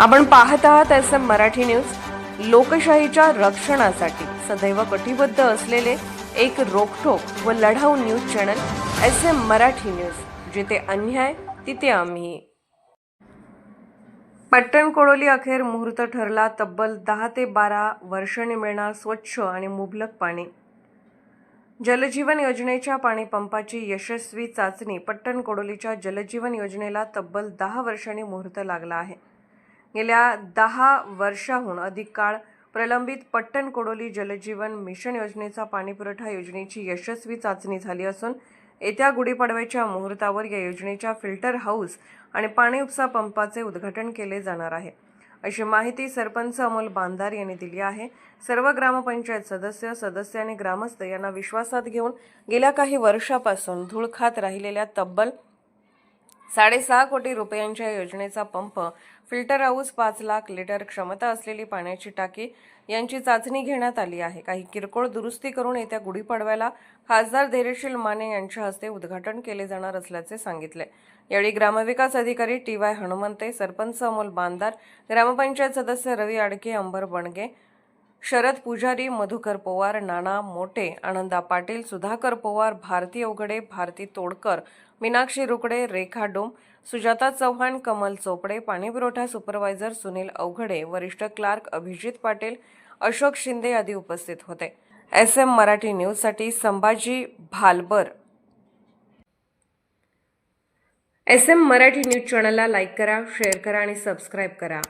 आपण पाहत आहात एस एम मराठी न्यूज. लोकशाहीच्या रक्षणासाठी सदैव कटिबद्ध असलेले एक रोखोक व लढाऊ news channel S M Marathi news. जिथे अन्याय तिथे आम्ही. पट्टण कोडोली अखेर मुहूर्त ठरला तब्बल दहा ते बारा वर्षांनी मिळणार स्वच्छ आणि मुबलक पाणी. जलजीवन योजनेच्या पाणीपंपाची यशस्वी चाचणी पट्टण कोडोलीच्या जलजीवन योजनेला तब्बल दहा वर्षांनी मुहूर्त लागला आहे. गेल्या दहा वर्षाहून अधिक काळ प्रलंबित पट्टण कोडोली जलजीवन मिशन योजनेचा पाणीपुरवठा योजनेची यशस्वी चाचणी झाली असून येत्या गुढीपाडव्याच्या मुहूर्तावर या योजनेच्या फिल्टर हाऊस आणि पाणी उपसा पंपाचे उद्घाटन केले जाणार आहे. अशी माहिती सरपंच अमोल बांधार यांनी दिली आहे. सर्व ग्रामपंचायत सदस्य सदस्य आणि ग्रामस्थ यांना विश्वासात घेऊन गेल्या काही वर्षापासून धूळ खात राहिलेल्या तब्बल साडेसहा कोटी रुपयांच्या योजनेचा पंप फिल्टर हाऊस पाच लाख लिटर क्षमता असलेली पाण्याची टाकी यांची चाचणी घेण्यात आली आहे. काही किरकोळ दुरुस्ती करून येत्या गुढीपाडव्याला खासदार धैर्यशील माने यांच्या हस्ते उद्घाटन केले जाणार असल्याचे सांगितले. यावेळी ग्रामविकास अधिकारी टी वाय हनुमंते सरपंच अमोल बांदार ग्रामपंचायत सदस्य रवी आडके अंबर बणगे शरद पुजारी मधुकर पवार नाना मोटे आनंदा पाटील सुधाकर पवार भारती अवघडे भारती तोडकर मीनाक्षी रुकडे रेखा डोम सुजाता चव्हाण कमल चोपडे पाणीपुरवठा सुपरवायझर सुनील अवघडे वरिष्ठ क्लार्क अभिजित पाटील अशोक शिंदे आदी उपस्थित होते. एस एम मराठी न्यूजसाठी Sambhaji Bhalbar. S M Marathi news चॅनलला लाईक करा शेअर करा आणि सबस्क्राईब करा.